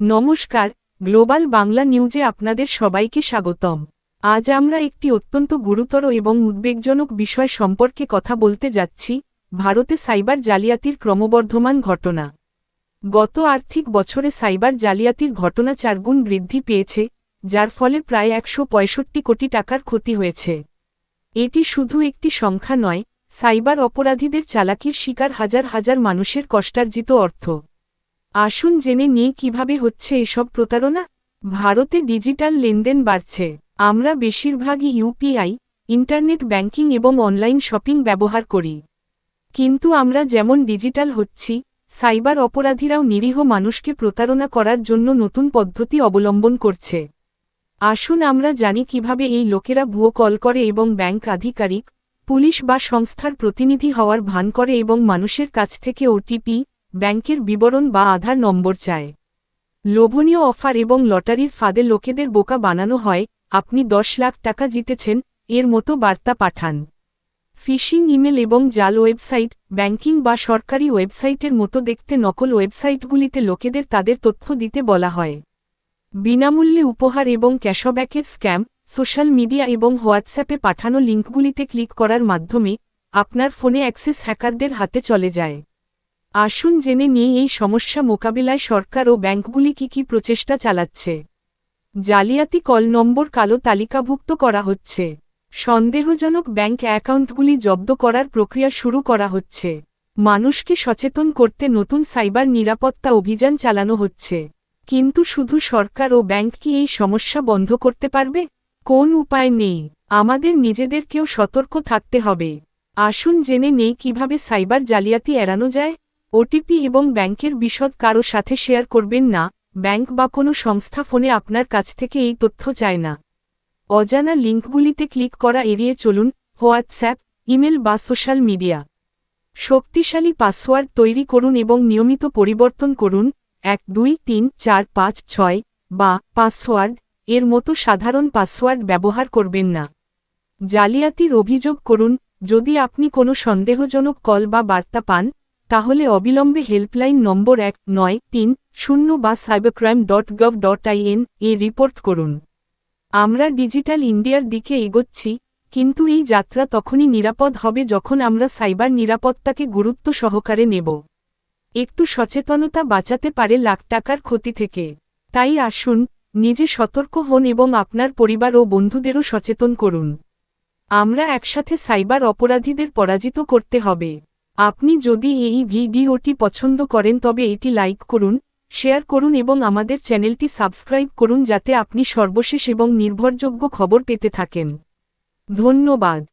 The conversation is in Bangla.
নমস্কার, গ্লোবাল বাংলা নিউজে আপনাদের সবাইকে স্বাগতম। আজ আমরা একটি অত্যন্ত গুরুতর এবং উদ্বেগজনক বিষয় সম্পর্কে কথা বলতে যাচ্ছি, ভারতে সাইবার জালিয়াতির ক্রমবর্ধমান ঘটনা। গত আর্থিক বছরে সাইবার জালিয়াতির ঘটনা চারগুণ বৃদ্ধি পেয়েছে, যার ফলে প্রায় একশো পঁয়ষট্টি কোটি টাকার ক্ষতি হয়েছে। এটি শুধু একটি সংখ্যা নয়, সাইবার অপরাধীদের চালাকির শিকার হাজার হাজার মানুষের কষ্টার্জিত অর্থ। আসুন জেনে নিয়ে কীভাবে হচ্ছে এসব প্রতারণা। ভারতে ডিজিটাল লেনদেন বাড়ছে। আমরা বেশিরভাগই ইউপিআই ইন্টারনেট ব্যাংকিং এবং অনলাইন শপিং ব্যবহার করি। কিন্তু আমরা যেমন ডিজিটাল হচ্ছি, সাইবার অপরাধীরাও নিরীহ মানুষকে প্রতারণা করার জন্য নতুন পদ্ধতি অবলম্বন করছে। আসুন আমরা জানি কীভাবে এই লোকেরা ভুয়ো কল করে এবং ব্যাংক আধিকারিক, পুলিশ বা সংস্থার প্রতিনিধি হওয়ার ভান করে এবং মানুষের কাছ থেকে ওটিপি ব্যাংকের বিবরণ বা আধার নম্বর চায় লোভনীয় অফার এবং লটারির ফাঁদে লোকেদের বোকা বানানো হয়, আপনি দশ লাখ টাকা জিতেছেন, এর মতো বার্তা পাঠান। ফিশিং ইমেল এবং জাল ওয়েবসাইট, ব্যাংকিং বা সরকারি ওয়েবসাইটের মতো দেখতে নকল ওয়েবসাইটগুলিতে লোকেদের তাদের তথ্য দিতে বলা হয়। বিনামূল্যে উপহার এবং ক্যাশব্যাকের স্ক্যাম, সোশ্যাল মিডিয়া এবং হোয়াটসঅ্যাপে পাঠানো লিঙ্কগুলিতে ক্লিক করার মাধ্যমে, আপনার ফোনে অ্যাক্সেস হ্যাকারদের হাতে চলে যায়। আসুন জেনে নিয়ে এই সমস্যা মোকাবিলায় সরকার ও ব্যাংকগুলি কি কি প্রচেষ্টা চালাচ্ছে। জালিয়াতি কল নম্বর কালো তালিকাভুক্ত করা হচ্ছে। সন্দেহজনক ব্যাংক অ্যাকাউন্টগুলি জব্দ করার প্রক্রিয়া শুরু করা হচ্ছে। মানুষকে সচেতন করতে নতুন সাইবার নিরাপত্তা অভিযান চালানো হচ্ছে। কিন্তু শুধু সরকার ও ব্যাংক কি এই সমস্যা বন্ধ করতে পারবে? কোন উপায় নেই। আমাদের নিজেদেরকেও সতর্ক থাকতে হবে। আসুন জেনে নেই কীভাবে সাইবার জালিয়াতি এড়ানো যায়। ওটিপি এবং ব্যাংকের বিশদ কারও সাথে শেয়ার করবেন না, ব্যাংক বা কোনো সংস্থা ফোনে আপনার কাছ থেকে এই তথ্য চায় না। অজানা লিঙ্কগুলিতে ক্লিক করা এড়িয়ে চলুন, হোয়াটসঅ্যাপ, ইমেল বা সোশ্যাল মিডিয়া। শক্তিশালী পাসওয়ার্ড তৈরি করুন এবং নিয়মিত পরিবর্তন করুন, এক, দুই, তিন, চার, পাঁচ, ছয়, বা পাসওয়ার্ড, এর মতো সাধারণ পাসওয়ার্ড ব্যবহার করবেন না। জালিয়াতির অভিযোগ করুন, যদি আপনি কোনো সন্দেহজনক কল বা বার্তা পান তাহলে অবিলম্বে হেল্পলাইন নম্বর এক, নয়, তিন, শূন্য বা cybercrime dot gov dot IN A report করুন। আমরা ডিজিটাল ইন্ডিয়ার দিকে এগোচ্ছি, কিন্তু এই যাত্রা তখনই নিরাপদ হবে যখন আমরা সাইবার নিরাপত্তাকে গুরুত্ব সহকারে নেব। একটু সচেতনতা বাঁচাতে পারে লাখ টাকার ক্ষতি থেকে। তাই আসুন, নিজে সতর্ক হন এবং আপনার পরিবার ও বন্ধুদেরও সচেতন করুন। আমরা একসাথে সাইবার অপরাধীদের পরাজিত করতে হবে। আপনি যদি এই ভিডিওটি পছন্দ করেন, তবে এটি লাইক করুন, শেয়ার করুন এবং আমাদের চ্যানেলটি সাবস্ক্রাইব করুন যাতে আপনি সর্বশেষ এবং নির্ভরযোগ্য খবর পেতে থাকেন। ধন্যবাদ।